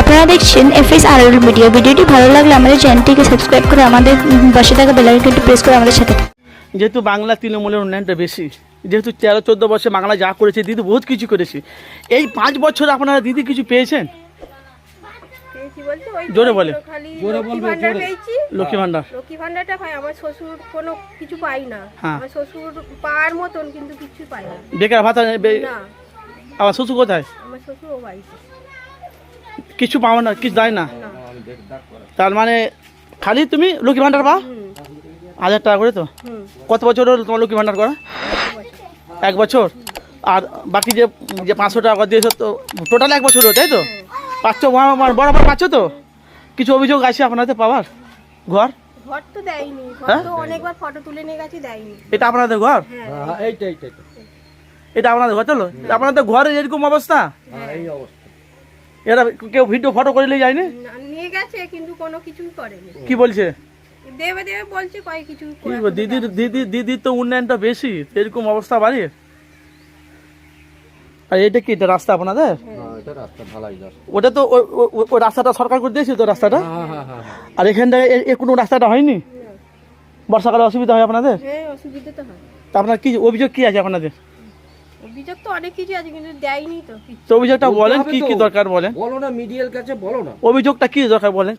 আপনারা দেখছেন এফএস আর মিডিয়া ভিডিওটি ভালো লাগলে আমাদের চ্যানেলটিকে সাবস্ক্রাইব করে আমাদের পাশে থাকা বেলাইকনটি প্রেস করে আমাদের সাথে যেহেতু বাংলা তৃণমূলের উন্নয়নটা বেশি যেহেতু তেরো চোদ্দ বছর বাংলা যা করেছে দিদি বহুত কিছু করেছে। এই পাঁচ বছর আপনারা দিদি কিছু পেয়েছেন? পেয়েছি বলতে ওই জোরে বলে। লক্ষ্মী ভান্ডার লক্ষ্মী ভান্ডার লক্ষ্মী ভান্ডারটা আমার শ্বশুর কোনো কিছু পাই না। হ্যাঁ। আমার শ্বশুর পাওয়ার মতন কিন্তু কিছু পাই না। বেকার ভাতা আবার শ্বশুর কোথায়? আমার শ্বশুর ও বাড়িতে। কিছু পাও না কিছু দেয় না? তার মানে খালি তুমি লক্ষ্মী ভান্ডার পাও? হাজার টাকা করে তো? কত বছর হলো তোমার লক্ষ্মী ভান্ডার করা? এক বছর? আর বাকি যে যে পাঁচশো টাকা করে দিয়েছ তো টোটাল এক বছর হলো তাই তো? পাচ্ছ বড়- বরাবর পাচ্ছ তো? কিছু অভিযোগ আছে আপনাদের পাওয়ার? ঘর? ঘর তো দেয়নি ঘর হ্যাঁ? তো অনেকবার ফটো তুলে নিয়ে গেছে দেয়নি। এটা আপনাদের ঘর? হ্যাঁ। এটা আপনাদের ঘর চলো। আপনাদের ঘরে এরকম অবস্থা? এরা কেউ ভিডিও ফটো করে নিয়ে যায়নি? না, নিয়ে গেছে কিন্তু কোনো কিছুই করেনি। কি বলছে? দেবে দেবে বলছে কয় কিছু দিদির দিদি দিদির তো উন্নয়নটা বেশি এরকম অবস্থা বাড়ির আর এটা কি এটা রাস্তা আপনাদের? ওটা তো ওই রাস্তাটা সরকার করে দিয়েছে তো রাস্তাটা? আর এখানটা এ- এ কোনো রাস্তাটা হয়নি? বর্ষাকালে অসুবিধা হয় আপনাদের? হ্যাঁ অসুবিধা তো হয়। তা আপনার কি অভিযোগ কি আছে আপনাদের? অভিযোগ তো অনেক কিছু আছে কিন্তু দেয়নি তো কিছু। তো অভিযোগটা বলেন কি কি দরকার বলেন? বলো না মিডিয়ার কাছে বলো না। অভিযোগটা কি দরকার বলেন?